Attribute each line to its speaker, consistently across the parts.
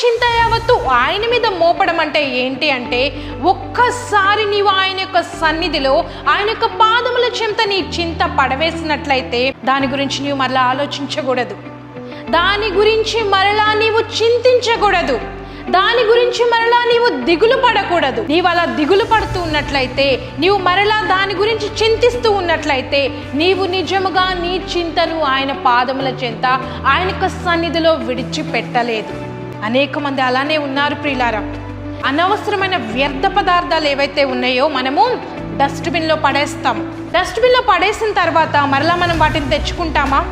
Speaker 1: చింత యావత్తు ఆయన మీద మోపడం అంటే ఏంటి అంటే ఒక్కసారి నీవు ఆయన యొక్క సన్నిధిలో ఆయన యొక్క పాదముల చెంత నీ చింత పడవేసినట్లయితే దాని గురించి నీవు మరలా ఆలోచించకూడదు. దాని గురించి మరలా నీవు చింతించకూడదు. దాని గురించి మరలా నీవు దిగులు పడకూడదు. నీవు అలా దిగులు పడుతూ ఉన్నట్లయితే నీవు మరలా దాని గురించి చింతిస్తూ ఉన్నట్లయితే నీవు నిజముగా నీ చింతను ఆయన పాదముల చెంత ఆయన యొక్క సన్నిధిలో విడిచిపెట్టలేదు. అనేక మంది అలానే ఉన్నారు ప్రియులారా. అనవసరమైన వ్యర్థ పదార్థాలు ఏవైతే ఉన్నాయో మనము డస్ట్బిన్లో పడేస్తాం డస్ట్బిన్లో పడేసిన తర్వాత మరలా మనం వాటిని తెచ్చుకుంటామా?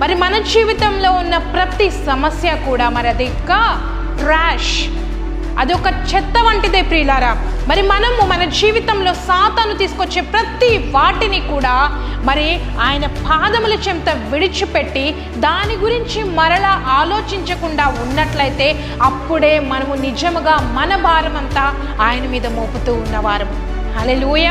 Speaker 1: మరి మన జీవితంలో ఉన్న ప్రతి సమస్య కూడా మరి అది ఇంకా ట్రాష్ అదొక చెత్త వంటిదే ప్రియులారా. మరి మనము మన జీవితంలో సాతాను తీసుకొచ్చే ప్రతి వాటిని కూడా మరి ఆయన పాదముల చెంత విడిచిపెట్టి దాని గురించి మరలా ఆలోచించకుండా ఉన్నట్లయితే అప్పుడే మనము నిజముగా మన భారం అంతా ఆయన మీద మోపుతూ ఉన్నవారము లూయ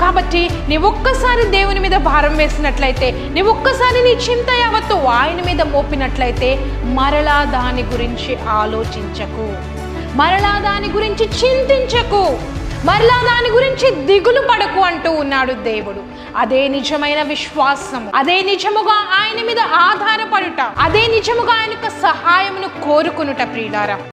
Speaker 1: కాబట్టి నీ ఒక్కసారి దేవుని మీద భారం వేసినట్లయితే నీ ఒక్కసారి నీ చింత యావత్తు ఆయన మీద మోపినట్లయితే మరలా దాని గురించి ఆలోచించకు. మరలా దాని గురించి చింతించకు. మరలా దాని గురించి దిగులు పడకు అంటూ ఉన్నాడు దేవుడు. అదే నిజమైన విశ్వాసం అదే నిజముగా ఆయన మీద ఆధారపడుట. అదే నిజముగా ఆయన యొక్క సహాయమును కోరుకునుట ప్రియులారా.